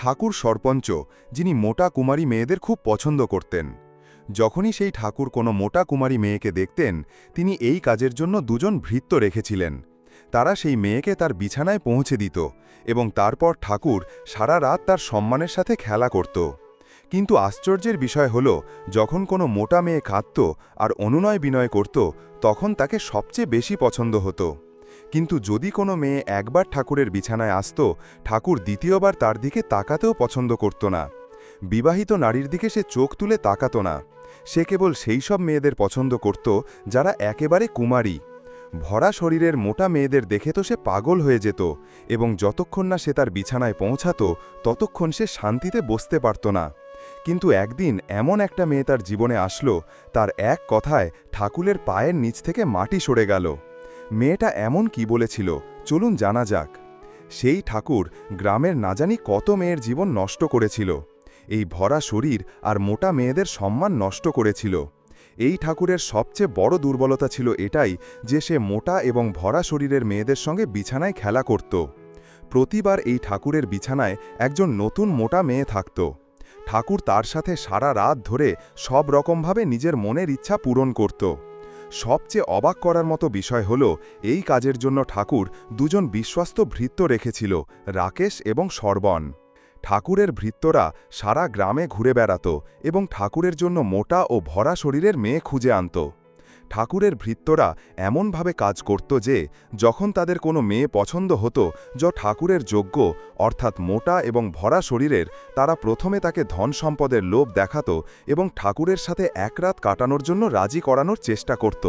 ঠাকুর সরপঞ্চ, যিনি মোটা কুমারী মেয়েদের খুব পছন্দ করতেন। যখনই সেই ঠাকুর কোনো মোটা কুমারী মেয়েকে দেখতেন, তিনি এই কাজের জন্য দুজন ভৃত্য রেখেছিলেন। তারা সেই মেয়েকে তার বিছানায় পৌঁছে দিত এবং তারপর ঠাকুর সারা রাত তার সম্মানের সাথে খেলা করত। কিন্তু আশ্চর্যের বিষয় হল, যখন কোনো মোটা মেয়ে কাঁদত আর অনুনয় বিনয় করত, তখন তাকে সবচেয়ে বেশি পছন্দ হতো। কিন্তু যদি কোনো মেয়ে একবার ঠাকুরের বিছানায় আসত, ঠাকুর দ্বিতীয়বার তার দিকে তাকাতেও পছন্দ করত না। বিবাহিত নারীর দিকে সে চোখ তুলে তাকাত না। সে কেবল সেই সব মেয়েদের পছন্দ করত, যারা একেবারে কুমারী। ভরা শরীরের মোটা মেয়েদের দেখে তো সে পাগল হয়ে যেত, এবং যতক্ষণ না সে তার বিছানায় পৌঁছাত, ততক্ষণ সে শান্তিতে বসতে পারত না। কিন্তু একদিন এমন একটা মেয়ে তার জীবনে আসলো, তার এক কথায় ঠাকুরের পায়ের নিচ থেকে মাটি সরে গেল। মেয়েটা এমন কি বলেছিল? চলুন জানা যাক। সেই ঠাকুর গ্রামের না জানি কত মেয়ের জীবন নষ্ট করেছিল। এই ভরা শরীর আর মোটা মেয়েদের সম্মান নষ্ট করেছিল। এই ঠাকুরের সবচেয়ে বড় দুর্বলতা ছিল এটাই যে সে মোটা এবং ভরা শরীরের মেয়েদের সঙ্গে বিছানায় খেলা করত। প্রতিবার এই ঠাকুরের বিছানায় একজন নতুন মোটা মেয়ে থাকত। ঠাকুর তার সাথে সারা রাত ধরে সব রকমভাবে নিজের মনের ইচ্ছা পূরণ করত। সবচেয়ে অবাক করার মতো বিষয় হল, এই কাজের জন্য ঠাকুর দুজন বিশ্বস্ত ভৃত্য রেখেছিল, রাকেশ এবং সর্বণ ঠাকুরের ভৃত্যরা সারা গ্রামে ঘুরে বেড়াত এবং ঠাকুরের জন্য মোটা ও ভরা শরীরের মেয়ে খুঁজে আনত। ঠাকুরের ভৃত্যরা এমনভাবে কাজ করত যে, যখন তাদের কোনো মেয়ে পছন্দ হতো, য ঠাকুরের যোগ্য, অর্থাৎ মোটা এবং ভরা শরীরের, তারা প্রথমে তাকে ধন সম্পদের লোভ দেখাত এবং ঠাকুরের সাথে এক রাত কাটানোর জন্য রাজি করানোর চেষ্টা করত।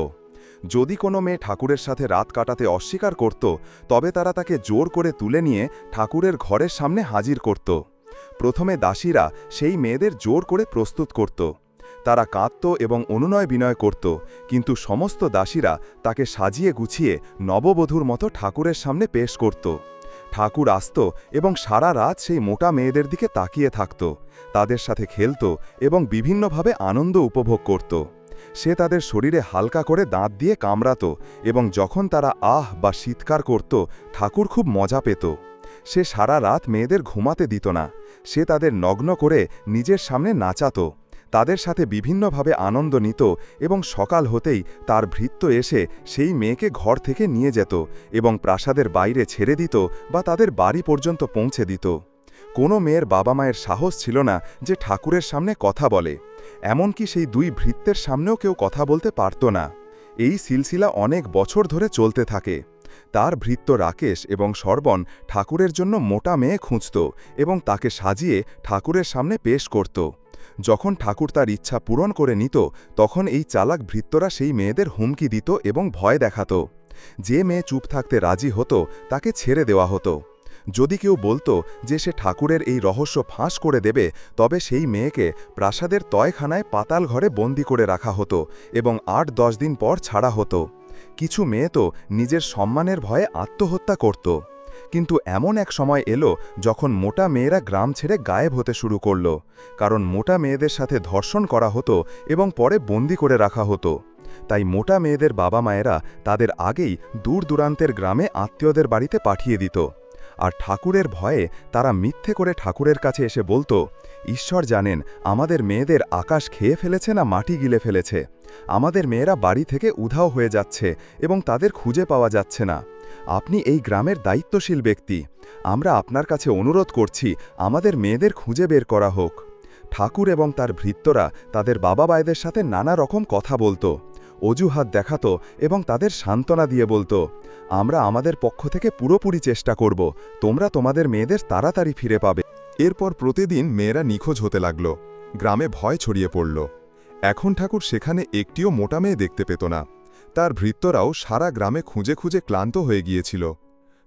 যদি কোনো মেয়ে ঠাকুরের সাথে রাত কাটাতে অস্বীকার করত, তবে তারা তাকে জোর করে তুলে নিয়ে ঠাকুরের ঘরের সামনে হাজির করত। প্রথমে দাসীরা সেই মেয়েদের জোর করে প্রস্তুত করত। তারা কাঁদত এবং অনুনয় বিনয় করত, কিন্তু সমস্ত দাসীরা তাকে সাজিয়ে গুছিয়ে নববধূর মতো ঠাকুরের সামনে পেশ করত। ঠাকুর আসত এবং সারা রাত সেই মোটা মেয়েদের দিকে তাকিয়ে থাকত, তাদের সাথে খেলত এবং বিভিন্নভাবে আনন্দ উপভোগ করত। সে তাদের শরীরে হালকা করে দাঁত দিয়ে কামড়াত এবং যখন তারা আহ বা শীতকার করত, ঠাকুর খুব মজা পেত। সে সারা রাত মেয়েদের ঘুমাতে দিত না, সে তাদের নগ্ন করে নিজের সামনে নাচাত। তাদের সাথে বিভিন্নভাবে আনন্দ নিত এবং সকাল হতেই তার ভৃত্য এসে সেই মেয়েকে ঘর থেকে নিয়ে যেত এবং প্রাসাদের বাইরে ছেড়ে দিত বা তাদের বাড়ি পর্যন্ত পৌঁছে দিত। কোনো মেয়ের বাবা মায়ের সাহস ছিল না যে ঠাকুরের সামনে কথা বলে। এমনকি সেই দুই ভৃত্যের সামনেও কেউ কথা বলতে পারত না। এই সিলসিলা অনেক বছর ধরে চলতে থাকে। তার ভৃত্য রাকেশ এবং সর্বণ ঠাকুরের জন্য মোটা মেয়ে খুঁজত এবং তাকে সাজিয়ে ঠাকুরের সামনে পেশ করত। যখন ঠাকুর তার ইচ্ছা পূরণ করে নিত, তখন এই চালাক ভৃত্যরা সেই মেয়েদের হুমকি দিত এবং ভয় দেখাত। যে মেয়ে চুপ থাকতে রাজি হতো, তাকে ছেড়ে দেওয়া হতো। যদি কেউ বলতো যে সে ঠাকুরের এই রহস্য ফাঁস করে দেবে, তবে সেই মেয়েকে প্রাসাদের তয়খানায় পাতাল ঘরে বন্দি করে রাখা হতো এবং আট দশ দিন পর ছাড়া হতো। কিছু মেয়ে তো নিজের সম্মানের ভয়ে আত্মহত্যা করত। কিন্তু এমন এক সময় এলো যখন মোটা মেয়েরা গ্রাম ছেড়ে গায়েব হতে শুরু করল, কারণ মোটা মেয়েদের সাথে ধর্ষণ করা হতো এবং পরে বন্দি করে রাখা হতো। তাই মোটা মেয়েদের বাবা মায়েরা তাদের আগেই দূর দূরান্তের গ্রামে আত্মীয়দের বাড়িতে পাঠিয়ে দিত। আর ঠাকুরের ভয়ে তারা মিথ্যে করে ঠাকুরের কাছে এসে বলতো, ঈশ্বর জানেন আমাদের মেয়েদের আকাশ খেয়ে ফেলেছে না মাটি গিলে ফেলেছে। আমাদের মেয়েরা বাড়ি থেকে উধাও হয়ে যাচ্ছে এবং তাদের খুঁজে পাওয়া যাচ্ছে না। আপনি এই গ্রামের দায়িত্বশীল ব্যক্তি। আমরা আপনার কাছে অনুরোধ করছি, আমাদের মেয়েদের খুঁজে বের করা হোক। ঠাকুর এবং তার ভৃত্যরা তাদের বাবা বায়দের সাথে নানা রকম কথা বলতো, অজুহাত দেখাত এবং তাদের সান্ত্বনা দিয়ে বলতো, আমরা আমাদের পক্ষ থেকে পুরোপুরি চেষ্টা করব, তোমরা তোমাদের মেয়েদের তাড়াতাড়ি ফিরে পাবে। এরপর প্রতিদিন মেয়েরা নিখোঁজ হতে লাগল, গ্রামে ভয় ছড়িয়ে পড়ল। এখন ঠাকুর সেখানে একটিও মোটা মেয়ে দেখতে পেত না। তার ভৃত্যরাও সারা গ্রামে খুঁজে খুঁজে ক্লান্ত হয়ে গিয়েছিল।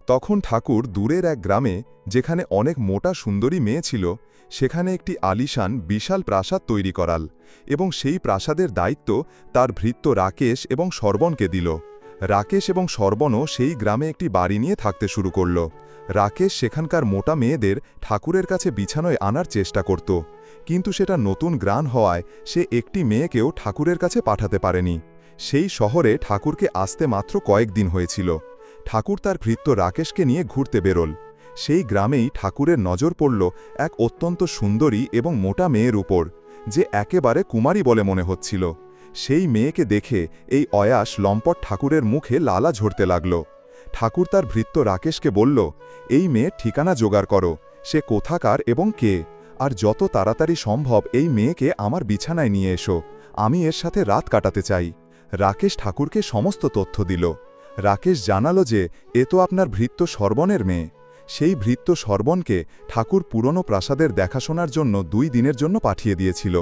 তখন ঠাকুর দূরের এক গ্রামে, যেখানে অনেক মোটা সুন্দরী মেয়ে ছিল, সেখানে একটি আলিশান বিশাল প্রাসাদ তৈরি করাল এবং সেই প্রাসাদের দায়িত্ব তার ভৃত্য রাকেশ এবং সর্বণকে দিল। রাকেশ এবং সর্বণও সেই গ্রামে একটি বাড়ি নিয়ে থাকতে শুরু করল। রাকেশ সেখানকার মোটা মেয়েদের ঠাকুরের কাছে বিছানোয় আনার চেষ্টা করত, কিন্তু সেটা নতুন গ্রাণ হওয়ায় সে একটি মেয়েকেও ঠাকুরের কাছে পাঠাতে পারেনি। সেই শহরে ঠাকুরকে আসতে মাত্র কয়েকদিন হয়েছিল। ঠাকুর তার ভৃত্য রাকেশকে নিয়ে ঘুরতে বেরোল। সেই গ্রামেই ঠাকুরের নজর পড়ল এক অত্যন্ত সুন্দরী এবং মোটা মেয়ের উপর, যে একেবারে কুমারী বলে মনে হচ্ছিল। সেই মেয়েকে দেখে এই অয়াস লম্পট ঠাকুরের মুখে লালা ঝরতে লাগল। ঠাকুর তার ভৃত্য রাকেশকে বলল, এই মেয়ের ঠিকানা জোগাড় করো, সে কোথাকার এবং কে, আর যত তাড়াতাড়ি সম্ভব এই মেয়েকে আমার বিছানায় নিয়ে এসো, আমি এর সাথে রাত কাটাতে চাই। রাকেশ ঠাকুরকে সমস্ত তথ্য দিল। রাকেশ জানালো যে, এ তো আপনার ভৃত্য সর্বণের মেয়ে। সেই ভৃত্য সর্বণকে ঠাকুর পুরনো প্রাসাদের দেখাশোনার জন্য দুই দিনের জন্য পাঠিয়ে দিয়েছিল।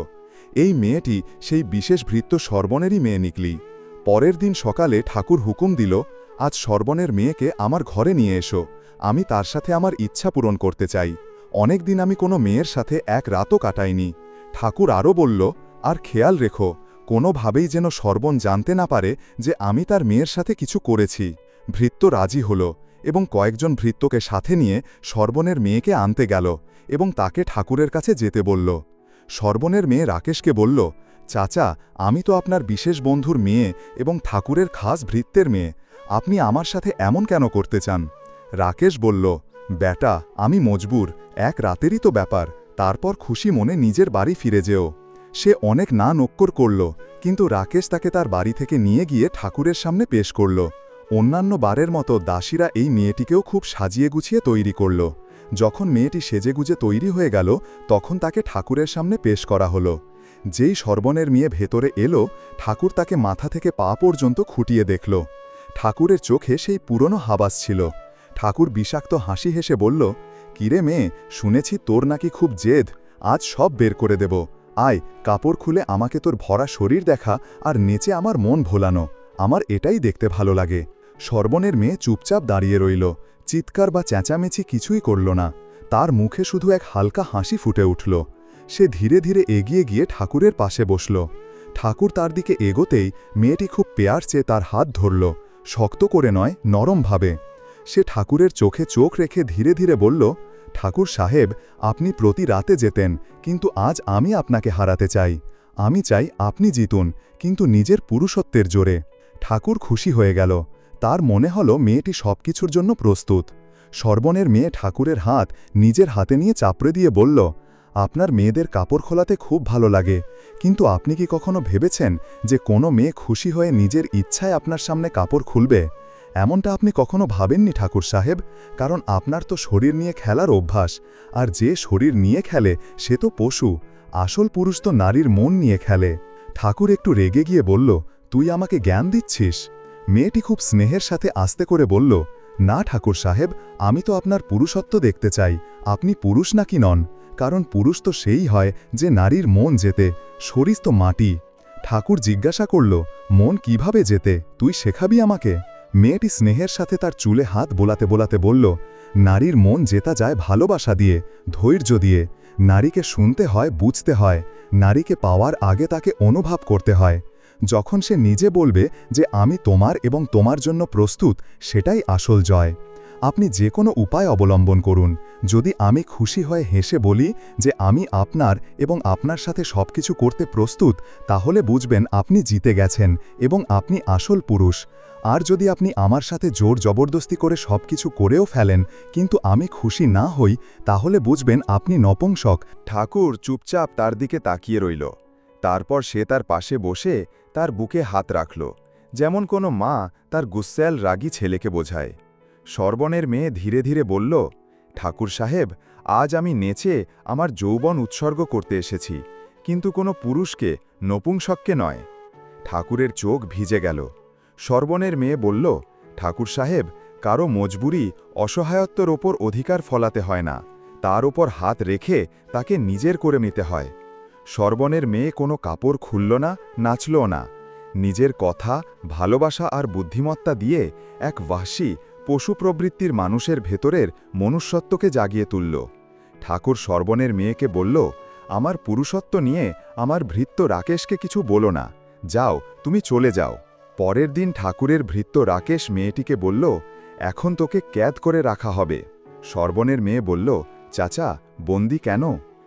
এই মেয়েটি সেই বিশেষ ভৃত্য সর্বণেরই মেয়ে নিকলি। পরের দিন সকালে ঠাকুর হুকুম দিল, আজ সর্বণের মেয়েকে আমার ঘরে নিয়ে এসো। আমি তার সাথে আমার ইচ্ছা পূরণ করতে চাই। অনেক দিন আমি কোনো মেয়ের সাথে এক রাতও কাটাইনি। ঠাকুর আরও বলল, আর খেয়াল রেখো কোনোভাবেই যেন সর্বণ জানতে না পারে যে আমি তার মেয়ের সাথে কিছু করেছি। ভৃত্য রাজি হল এবং কয়েকজন ভৃত্যকে সাথে নিয়ে সর্বণের মেয়েকে আনতে গেল এবং তাকে ঠাকুরের কাছে যেতে বলল। সর্বণের মেয়ে রাকেশকে বলল, চাচা, আমি তো আপনার বিশেষ বন্ধুর মেয়ে এবং ঠাকুরের খাস ভৃত্যের মেয়ে। আপনি আমার সাথে এমন কেন করতে চান? রাকেশ বলল, ব্যাটা, আমি মজবুর, এক রাতেরই তো ব্যাপার। তারপর খুশি মনে নিজের বাড়ি ফিরে যেও। সে অনেক না নক্কর করল, কিন্তু রাকেশ তাকে তার বাড়ি থেকে নিয়ে গিয়ে ঠাকুরের সামনে পেশ করল। অন্যান্য বারের মতো দাসীরা এই মেয়েটিকেও খুব সাজিয়ে গুছিয়ে তৈরি করল। যখন মেয়েটি সেজেগুজে তৈরি হয়ে গেল, তখন তাকে ঠাকুরের সামনে পেশ করা হলো। যেই সর্বণের মেয়ে ভেতরে এলো, ঠাকুর তাকে মাথা থেকে পা পর্যন্ত খুঁটিয়ে দেখল। ঠাকুরের চোখে সেই পুরনো হাবাস ছিল। ঠাকুর বিষাক্ত হাসি হেসে বলল, কিরে মেয়ে, শুনেছি তোর নাকি খুব জেদ, আজ সব বের করে দেব। আয়, কাপড় খুলে আমাকে তোর ভরা শরীর দেখা আর নেচে আমার মন ভোলানো। আমার এটাই দেখতে ভালো লাগে। সর্বণের মেয়ে চুপচাপ দাঁড়িয়ে রইল। চিৎকার বা চেঁচামেচি কিছুই করল না। তার মুখে শুধু এক হালকা হাসি ফুটে উঠল। সে ধীরে ধীরে এগিয়ে গিয়ে ঠাকুরের পাশে বসল। ঠাকুর তার দিকে এগোতেই মেয়েটি খুব পেয়ার চেয়ে তার হাত ধরল। শক্ত করে নয় নরমভাবে সে ঠাকুরের চোখে চোখ রেখে ধীরে ধীরে বলল ঠাকুর সাহেব, আপনি প্রতি রাতে যেতেন, কিন্তু আজ আমি আপনাকে হারাতে চাই। আমি চাই আপনি জিতুন, কিন্তু নিজের পুরুষত্বের জোরে। ঠাকুর খুশি হয়ে গেল। তার মনে হল মেয়েটি সবকিছুর জন্য প্রস্তুত। সর্বণের মেয়ে ঠাকুরের হাত নিজের হাতে নিয়ে চাপড়ে দিয়ে বলল, আপনার মেয়েদের কাপড় খোলাতে খুব ভালো লাগে, কিন্তু আপনি কি কখনো ভেবেছেন যে কোনো মেয়ে খুশি হয়ে নিজের ইচ্ছায় আপনার সামনে কাপড় খুলবে? এমনটা আপনি কখনো ভাবেননি, ঠাকুর সাহেব? কারণ আপনার তো শরীর নিয়ে খেলার অভ্যাস, আর যে শরীর নিয়ে খেলে সে তো পশু, আসল পুরুষ তো নারীর মন নিয়ে খেলে। ঠাকুর একটু রেগে গিয়ে বলল, তুই আমাকে জ্ঞান দিচ্ছিস? মেয়েটি খুব স্নেহের সাথে আস্তে করে বলল, না, ঠাকুর সাহেব, আমি তো আপনার পুরুষত্ব দেখতে চাই। আপনি পুরুষ নাকি নন? কারণ পুরুষ তো সেই হয় যে নারীর মন যেতে শরীর তো মাটি। ঠাকুর জিজ্ঞাসা করল, মন কীভাবে যেতে তুই শেখাবি আমাকে? মেয়েটি স্নেহের সাথে তার চুলে হাত বোলাতে বোলাতে বলল, নারীর মন জেতা যায় ভালোবাসা দিয়ে, ধৈর্য দিয়ে। নারীকে শুনতে হয়, বুঝতে হয়। নারীকে পাওয়ার আগে তাকে অনুভব করতে হয়। যখন সে নিজে বলবে যে, আমি তোমার এবং তোমার জন্য প্রস্তুত, সেটাই আসল জয় আপনি যে কোনো উপায় অবলম্বন করুন। যদি আমি খুশি হয়ে হেসে বলি যে আমি আপনার এবং আপনার সাথে সবকিছু করতে প্রস্তুত, তাহলে বুঝবেন আপনি জিতে গেছেন এবং আপনি আসল পুরুষ। আর যদি আপনি আমার সাথে জোর জবরদস্তি করে সবকিছু করেও ফেলেন, কিন্তু আমি খুশি না হই, তাহলে বুঝবেন আপনি নপুংসক। ঠাকুর চুপচাপ তার দিকে তাকিয়ে রইল। তারপর সে তার পাশে বসে তার বুকে হাত রাখল। যেমন কোনো মা তার গুস্স্যাল রাগী ছেলেকে বোঝায়। সর্বণের মেয়ে ধীরে ধীরে বলল, ঠাকুর সাহেব, আজ আমি নেচে আমার যৌবন উৎসর্গ করতে এসেছি, কিন্তু কোনো পুরুষকে, নপুংসককে নয়। ঠাকুরের চোখ ভিজে গেল। সর্বণের মেয়ে বলল, ঠাকুর সাহেব, কারও মজবুরি অসহায়ত্বর ওপর অধিকার ফলাতে হয় না, তার ওপর হাত রেখে তাকে নিজের করে নিতে হয়। সর্বণের মেয়ে কোনো কাপড় খুলল না নাচলও না। নিজের কথা, ভালোবাসা আর বুদ্ধিমত্তা দিয়ে এক ওয়াসি পশু প্রবৃত্তির মানুষের ভেতরের মনুষ্যত্বকে জাগিয়ে তুলল। ঠাকুর সর্বণের মেয়েকে বলল, আমার পুরুষত্ব নিয়ে আমার ভৃত্য রাকেশকে কিছু বলো না। যাও, তুমি চলে যাও। পরের দিন ঠাকুরের ভৃত্য রাকেশ মেয়েটিকে বলল, এখন তোকে ক্যাদ করে রাখা হবে। সর্বণের মেয়ে বলল, চাচা, বন্দি কেন?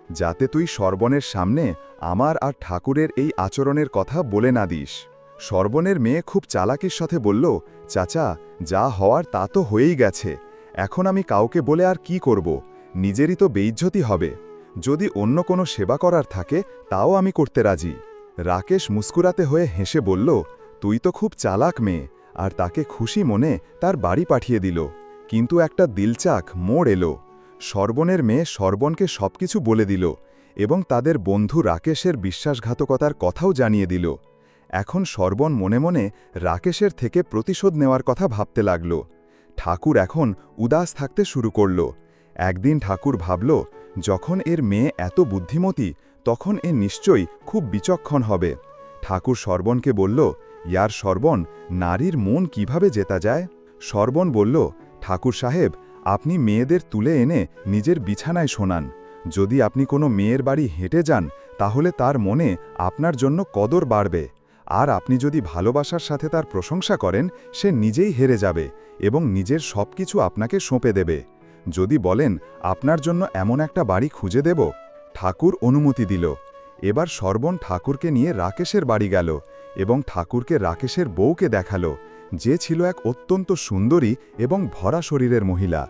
যাতে তুই সর্বণের সামনে আমার আর ঠাকুরের এই আচরণের কথা বলে না দিস। সর্বণের মেয়ে খুব চালাকির সাথে বলল, চাচা, যা হওয়ার তা তো হয়েই গেছে। এখন আমি কাউকে বলে আর কি করব? নিজেরই তো বেইজ্জতি হবে। যদি অন্য কোনো সেবা করার থাকে, তাও আমি করতে রাজি। রাকেশ মুস্কুরাতে হয়ে হেসে বলল, তুই তো খুব চালাক মেয়ে। আর তাকে খুশি মনে তার বাড়ি পাঠিয়ে দিল। কিন্তু একটা দিলচাক মোড় এলো। সর্বনের মেয়ে সর্বনকে সবকিছু বলে দিল এবং তাদের বন্ধু রাকেশের বিশ্বাসঘাতকতার কথাও জানিয়ে দিল। এখন সর্বন মনে মনে রাকেশের থেকে প্রতিশোধ নেওয়ার কথা ভাবতে লাগল। ঠাকুর এখন উদাস থাকতে শুরু করল। একদিন ঠাকুর ভাবল, যখন এর মেয়ে এত বুদ্ধিমতী, তখন এ নিশ্চয়ই খুব বিচক্ষণ হবে। ঠাকুর সর্বনকে বলল, ইয়ার সর্বন নারীর মন কীভাবে জেতা যায়? সর্বন বলল, ঠাকুর সাহেব, আপনি মেয়েদের তুলে এনে নিজের বিছানায় শোনান। যদি আপনি কোনো মেয়ের বাড়ি হেঁটে যান, তাহলে তার মনে আপনার জন্য কদর বাড়বে। আর আপনি যদি ভালোবাসার সাথে তার প্রশংসা করেন, সে নিজেই হেরে যাবে এবং নিজের সব কিছু আপনাকে সঁপে দেবে। যদি বলেন, আপনার জন্য এমন একটা বাড়ি খুঁজে দেব? ঠাকুর অনুমতি দিল। এবার সর্বণ ঠাকুরকে নিয়ে রাকেশের বাড়ি গেল এবং ঠাকুরকে রাকেশের বউকে দেখাল, যে ছিল এক অত্যন্ত সুন্দরী এবং ভরা শরীরের মহিলা।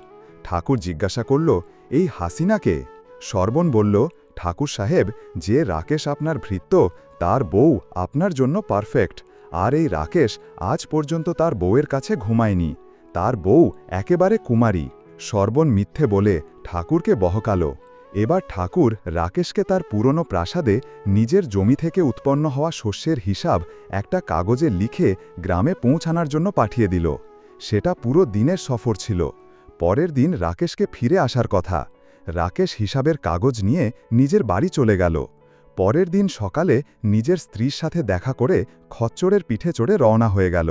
ঠাকুর জিজ্ঞাসা করল, এই হাসিনাকে সর্বণ বলল, ঠাকুর সাহেব, যে রাকেশ আপনার ভৃত্য তার বউ আপনার জন্য পারফেক্ট। আর এই রাকেশ আজ পর্যন্ত তার বউয়ের কাছে ঘুমায়নি। তার বউ একেবারে কুমারী। সর্বণ মিথ্যে বলে ঠাকুরকে বহকালো। এবার ঠাকুর রাকেশকে তার পুরনো প্রাসাদে নিজের জমি থেকে উৎপন্ন হওয়া শস্যের হিসাব একটা কাগজে লিখে গ্রামে পৌঁছানোর জন্য পাঠিয়ে দিল। সেটা পুরো দিনের সফর ছিল। পরের দিন রাকেশকে ফিরে আসার কথা। রাকেশ হিসাবের কাগজ নিয়ে নিজের বাড়ি চলে গেল। পরের দিন সকালে নিজের স্ত্রীর সাথে দেখা করে খচ্চরের পিঠে চড়ে রওনা হয়ে গেল।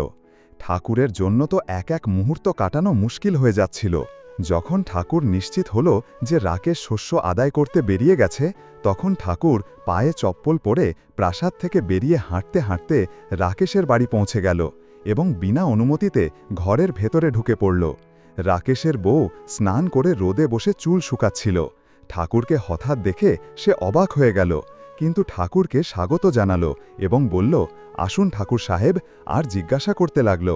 ঠাকুরের জন্য তো এক এক মুহূর্ত কাটানো মুশকিল হয়ে যাচ্ছিল। যখন ঠাকুর নিশ্চিত হল যে রাকেশ শস্য আদায় করতে বেরিয়ে গেছে, তখন ঠাকুর পায়ে চপ্পল পরে প্রাসাদ থেকে বেরিয়ে হাঁটতে হাঁটতে রাকেশের বাড়ি পৌঁছে গেল এবং বিনা অনুমতিতে ঘরের ভেতরে ঢুকে পড়ল। রাকেশের বউ স্নান করে রোদে বসে চুল শুকাচ্ছিল। ঠাকুরকে হঠাৎ দেখে সে অবাক হয়ে গেল। কিন্তু ঠাকুরকে স্বাগত জানালো এবং বলল, আসুন ঠাকুর সাহেব, আর জিজ্ঞাসা করতে লাগল,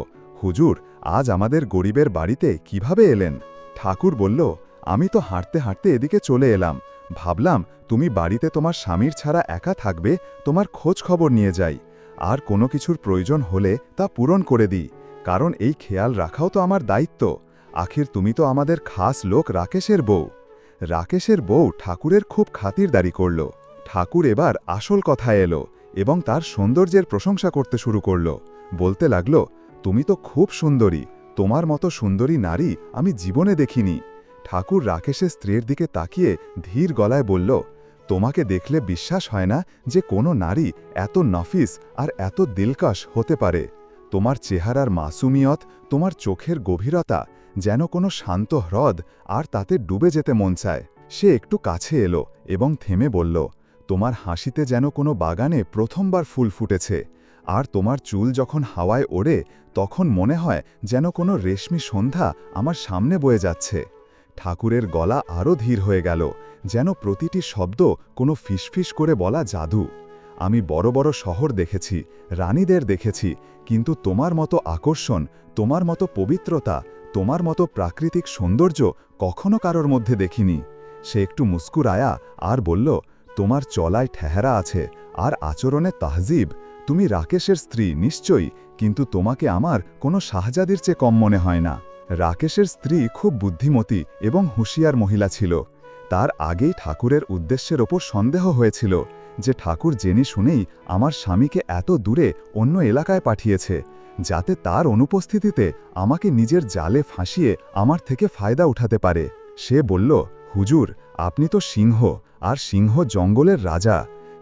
হুজুর, আজ আমাদের গরিবের বাড়িতে কীভাবে এলেন? ঠাকুর বলল, আমি তো হাঁটতে হাঁটতে এদিকে চলে এলাম। ভাবলাম, তুমি বাড়িতে তোমার স্বামীর ছাড়া একা থাকবে, তোমার খোঁজ খবর নিয়ে যাই। আর কোনো কিছুর প্রয়োজন হলে তা পূরণ করে দিই, কারণ এই খেয়াল রাখাও তো আমার দায়িত্ব। আখির, তুমি তো আমাদের খাস লোক রাকেশের বউ। রাকেশের বউ ঠাকুরের খুব খাতিরদারি করল। ঠাকুর এবার আসল কথা এলো এবং তার সৌন্দর্যের প্রশংসা করতে শুরু করল। বলতে লাগল, তুমি তো খুব সুন্দরী, তোমার মতো সুন্দরী নারী আমি জীবনে দেখিনি। ঠাকুর রাকেশের স্ত্রীর দিকে তাকিয়ে ধীর গলায় বলল, তোমাকে দেখলে বিশ্বাস হয় না যে কোনো নারী এত নফিস আর এত দিলকশ হতে পারে। তোমার চেহারার মাসুমিয়ত, তোমার চোখের গভীরতা, যেন কোনো শান্ত হ্রদ আর তাতে ডুবে যেতে মন চায়। সে একটু কাছে এলো এবং থেমে বলল তোমার হাসিতে যেন কোনো বাগানে প্রথমবার ফুল ফুটেছে, আর তোমার চুল যখন হাওয়ায় ওড়ে, তখন মনে হয় যেন কোনো রেশমি সন্ধ্যা আমার সামনে বয়ে যাচ্ছে। ঠাকুরের গলা আরও ধীর হয়ে গেল, যেন প্রতিটি শব্দ কোনো ফিসফিস করে বলা জাদু। আমি বড় বড় শহর দেখেছি, রানীদের দেখেছি, কিন্তু তোমার মতো আকর্ষণ, তোমার মতো পবিত্রতা, তোমার মতো প্রাকৃতিক সৌন্দর্য কখনো কারোর মধ্যে দেখিনি। সে একটু মুস্কুরায়া আর বলল তোমার চলায় ঠেহারা আছে আর আচরণে তাহজিব। তুমি রাকেশের স্ত্রী, নিশ্চয়ই, কিন্তু তোমাকে আমার কোনো শাহজাদির চেয়ে কম মনে হয় না। রাকেশের স্ত্রী খুব বুদ্ধিমতী এবং হুঁশিয়ার মহিলা ছিল। তার আগেই ঠাকুরের উদ্দেশ্যের ওপর সন্দেহ হয়েছিল যে ঠাকুর জেনে শুনেই আমার স্বামীকে এত দূরে অন্য এলাকায় পাঠিয়েছে, যাতে তার অনুপস্থিতিতে আমাকে নিজের জালে ফাঁসিয়ে আমার থেকে ফায়দা উঠাতে পারে। সে বলল হুজুর, আপনি তো সিংহ, আর সিংহ জঙ্গলের রাজা।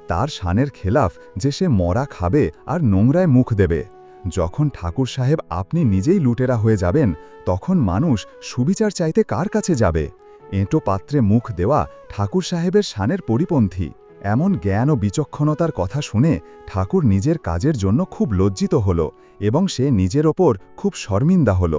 তার শানের খেলাফ যে সে মরা খাবে আর নোংরায় মুখ দেবে। যখন ঠাকুর সাহেব আপনি নিজেই লুটেরা হয়ে যাবেন, তখন মানুষ সুবিচার চাইতে কার কাছে যাবে? এঁটো পাত্রে মুখ দেওয়া ঠাকুর সাহেবের শানের পরিপন্থী। এমন জ্ঞান ও বিচক্ষণতার কথা শুনে ঠাকুর নিজের কাজের জন্য খুব লজ্জিত হল এবং সে নিজের ওপর খুব শর্মিন্দা হল।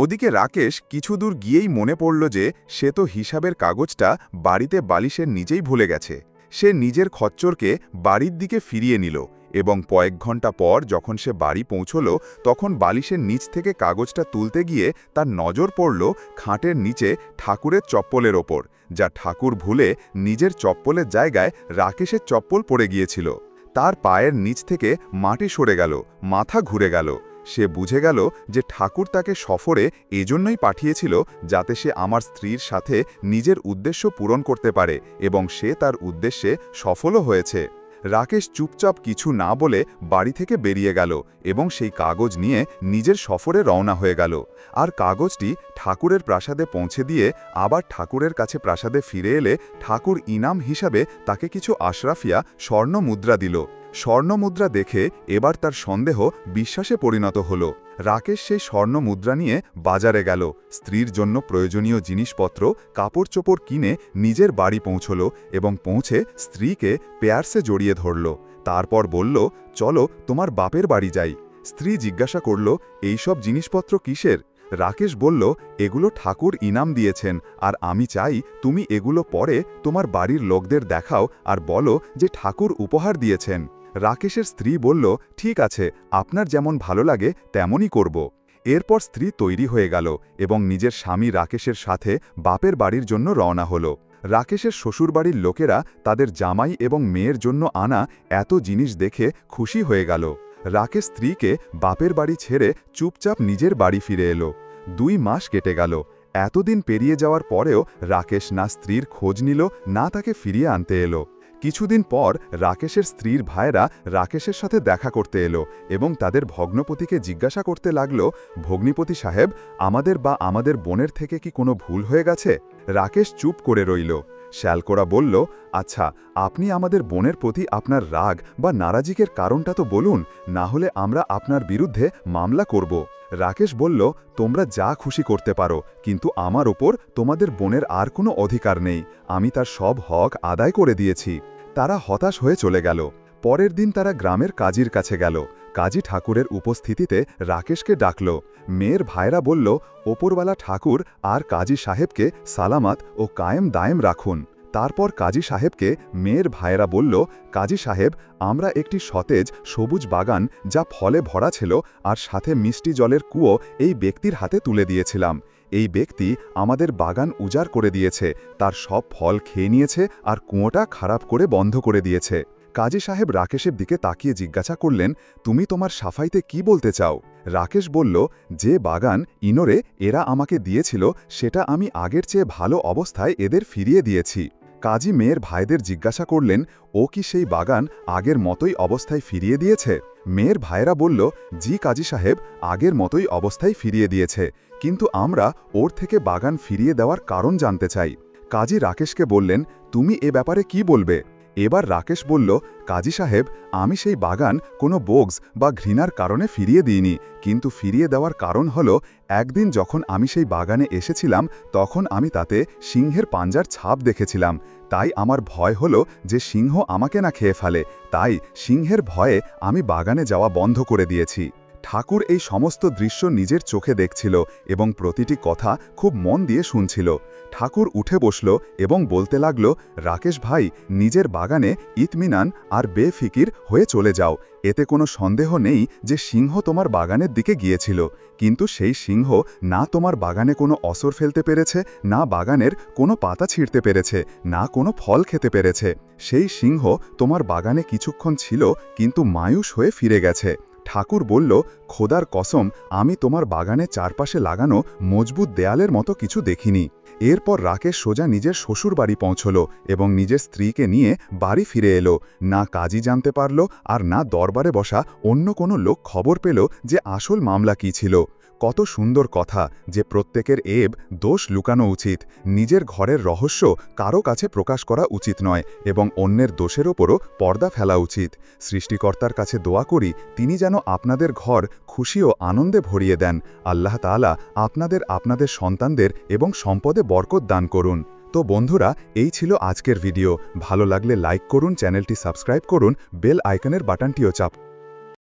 ওদিকে রাকেশ কিছু দূর গিয়েই মনে পড়ল যে সে তো হিসাবের কাগজটা বাড়িতে বালিশের নিজেই ভুলে গেছে। সে নিজের খচ্চরকে বাড়ির দিকে ফিরিয়ে নিল এবং কয়েক ঘণ্টা পর যখন সে বাড়ি পৌঁছল, তখন বালিশের নিচ থেকে কাগজটা তুলতে গিয়ে তার নজর পড়ল খাটের নিচে ঠাকুরের চপ্পলের ওপর, যা ঠাকুর ভুলে নিজের চপ্পলের জায়গায় রাকেশের চপ্পল পড়ে গিয়েছিল। তার পায়ের নিচ থেকে মাটি সরে গেল, মাথা ঘুরে গেল। সে বুঝে গেল যে ঠাকুর তাকে সফরে এজন্যই পাঠিয়েছিল যাতে সে আমার স্ত্রীর সাথে নিজের উদ্দেশ্য পূরণ করতে পারে এবং সে তার উদ্দেশ্যে সফলও হয়েছে। রাকেশ চুপচাপ কিছু না বলে বাড়ি থেকে বেরিয়ে গেল এবং সেই কাগজ নিয়ে নিজের সফরে রওনা হয়ে গেল। আর কাগজটি ঠাকুরের প্রাসাদে পৌঁছে দিয়ে আবার ঠাকুরের কাছে প্রাসাদে ফিরে এলে ঠাকুর ইনাম হিসাবে তাকে কিছু আশরাফিয়া স্বর্ণ মুদ্রা দিল। স্বর্ণ মুদ্রা দেখে এবার তার সন্দেহ বিশ্বাসে পরিণত হল। রাকেশ সেই স্বর্ণ মুদ্রা নিয়ে বাজারে গেল। স্ত্রীর জন্য প্রয়োজনীয় জিনিসপত্র কাপড় চোপড় কিনে নিজের বাড়ি পৌঁছল এবং পৌঁছে স্ত্রীকে পেয়ার্সে জড়িয়ে ধরল। তারপর বলল, চলো তোমার বাপের বাড়ি যাই। স্ত্রী জিজ্ঞাসা করল, এইসব জিনিসপত্র কিসের? রাকেশ বলল, এগুলো ঠাকুর ইনাম দিয়েছেন আর আমি চাই তুমি এগুলো পরে তোমার বাড়ির লোকদের দেখাও আর বলো যে ঠাকুর উপহার দিয়েছেন। রাকেশের স্ত্রী বলল, ঠিক আছে, আপনার যেমন ভালো লাগে, তেমনই করব। এরপর স্ত্রী তৈরি হয়ে গেল এবং নিজের স্বামী রাকেশের সাথে বাপের বাড়ির জন্য রওনা হল। রাকেশের শ্বশুরবাড়ির লোকেরা তাদের জামাই এবং মেয়ের জন্য আনা এত জিনিস দেখে খুশি হয়ে গেল। রাকেশ স্ত্রীকে বাপের বাড়ি ছেড়ে চুপচাপ নিজের বাড়ি ফিরে এলো। দুই মাস কেটে গেল। এতদিন পেরিয়ে যাওয়ার পরেও রাকেশ না স্ত্রীর খোঁজ নিল, না তাকে ফিরিয়ে আনতে এলো। কিছুদিন পর রাকেশের স্ত্রীর ভাইরা রাকেশের সাথে দেখা করতে এলো এবং তাদের ভগ্নপতিকে জিজ্ঞাসা করতে লাগল, ভগ্নিপতি সাহেব, আমাদের বা আমাদের বোনের থেকে কি কোনো ভুল হয়ে গেছে? রাকেশ চুপ করে রইল। শ্যালকোরা বলল আচ্ছা আপনি আমাদের বোনের প্রতি আপনার রাগ বা নারাজিকের কারণটা তো বলুন, না হলে আমরা আপনার বিরুদ্ধে মামলা করব। রাকেশ বলল, তোমরা যা খুশি করতে পারো, কিন্তু আমার ওপর তোমাদের বোনের আর কোনো অধিকার নেই। আমি তার সব হক আদায় করে দিয়েছি। তারা হতাশ হয়ে চলে গেল। পরের দিন তারা গ্রামের কাজীর কাছে গেল। কাজী ঠাকুরের উপস্থিতিতে রাকেশকে ডাকল। মেয়ের ভাইরা বলল, ওপরওয়ালা ঠাকুর আর কাজী সাহেবকে সালামাত ও কায়েম দায়েম রাখুন। তারপর কাজী সাহেবকে মেয়ের ভাইয়েরা বলল, কাজী সাহেব, আমরা একটি সতেজ, সবুজ বাগান যা ফলে ভরা ছিল আর সাথে মিষ্টি জলের কুয়ো এই ব্যক্তির হাতে তুলে দিয়েছিলাম। এই ব্যক্তি আমাদের বাগান উজাড় করে দিয়েছে, তার সব ফল খেয়ে নিয়েছে আর কুয়োটা খারাপ করে বন্ধ করে দিয়েছে। কাজী সাহেব রাকেশের দিকে তাকিয়ে জিজ্ঞাসা করলেন, তুমি তোমার সাফাইতে কি বলতে চাও? রাকেশ বলল, যে বাগান ইনোরে এরা আমাকে দিয়েছিল, সেটা আমি আগের চেয়ে ভালো অবস্থায় এদের ফিরিয়ে দিয়েছি। কাজী মেয়ের ভাইদের জিজ্ঞাসা করলেন, ও কি সেই বাগান আগের মতোই অবস্থায় ফিরিয়ে দিয়েছে? মেয়ের ভাইরা বলল, জি কাজী সাহেব, আগের মতোই অবস্থায় ফিরিয়ে দিয়েছে। কিন্তু আমরা ওর থেকে বাগান ফিরিয়ে দেওয়ার কারণ জানতে চাই। কাজী রাকেশকে বললেন, তুমি এ ব্যাপারে কি বলবে? এবার রাকেশ বলল, কাজী সাহেব, আমি সেই বাগান কোনো বোগস বা ঘৃণার কারণে ফিরিয়ে দিইনি। কিন্তু ফিরিয়ে দেওয়ার কারণ হল, একদিন যখন আমি সেই বাগানে এসেছিলাম, তখন আমি তাতে সিংহের পাঞ্জার ছাপ দেখেছিলাম। তাই আমার ভয় হলো যে সিংহ আমাকে না খেয়ে ফেলে। তাই সিংহের ভয়ে আমি বাগানে যাওয়া বন্ধ করে দিয়েছি। ঠাকুর এই সমস্ত দৃশ্য নিজের চোখে দেখছিল এবং প্রতিটি কথা খুব মন দিয়ে শুনছিল। ঠাকুর উঠে বসল এবং বলতে লাগল, রাকেশ ভাই, নিজের বাগানে ইতমিনান আর বেফিকির হয়ে চলে যাও। এতে কোনো সন্দেহ নেই যে সিংহ তোমার বাগানের দিকে গিয়েছিল। কিন্তু সেই সিংহ না তোমার বাগানে কোনো অসর ফেলতে পেরেছে, না বাগানের কোনো পাতা ছিঁড়তে পেরেছে, না কোনো ফল খেতে পেরেছে। সেই সিংহ তোমার বাগানে কিছুক্ষণ ছিল, কিন্তু মায়ুস হয়ে ফিরে গেছে। ঠাকুর বলল, খোদার কসম, আমি তোমার বাগানে চারপাশে লাগানো মজবুত দেয়ালের মতো কিছু দেখিনি। এরপর রাকেশ সোজা নিজের শ্বশুর বাড়ি পৌঁছল এবং নিজের স্ত্রীকে নিয়ে বাড়ি ফিরে এলো। না কাজী জানতে পারল আর না দরবারে বসা অন্য কোনো লোক খবর পেল যে আসল মামলা কী ছিল। কত সুন্দর কথা যে প্রত্যেকের এব দোষ লুকানো উচিত। নিজের ঘরের রহস্য কারও কাছে প্রকাশ করা উচিত নয় এবং অন্যের দোষের ওপরও পর্দা ফেলা উচিত। সৃষ্টিকর্তার কাছে দোয়া করি, তিনি যেন আপনাদের ঘর খুশি ও আনন্দে ভরিয়ে দেন। আল্লাহ তাআলা আপনাদের আপনাদের সন্তানদের এবং সম্পদে বরকত দান করুন। তো বন্ধুরা, এই ছিল আজকের ভিডিও। ভালো লাগলে লাইক করুন, চ্যানেলটি সাবস্ক্রাইব করুন, বেল আইকনের বাটনটিও চাপ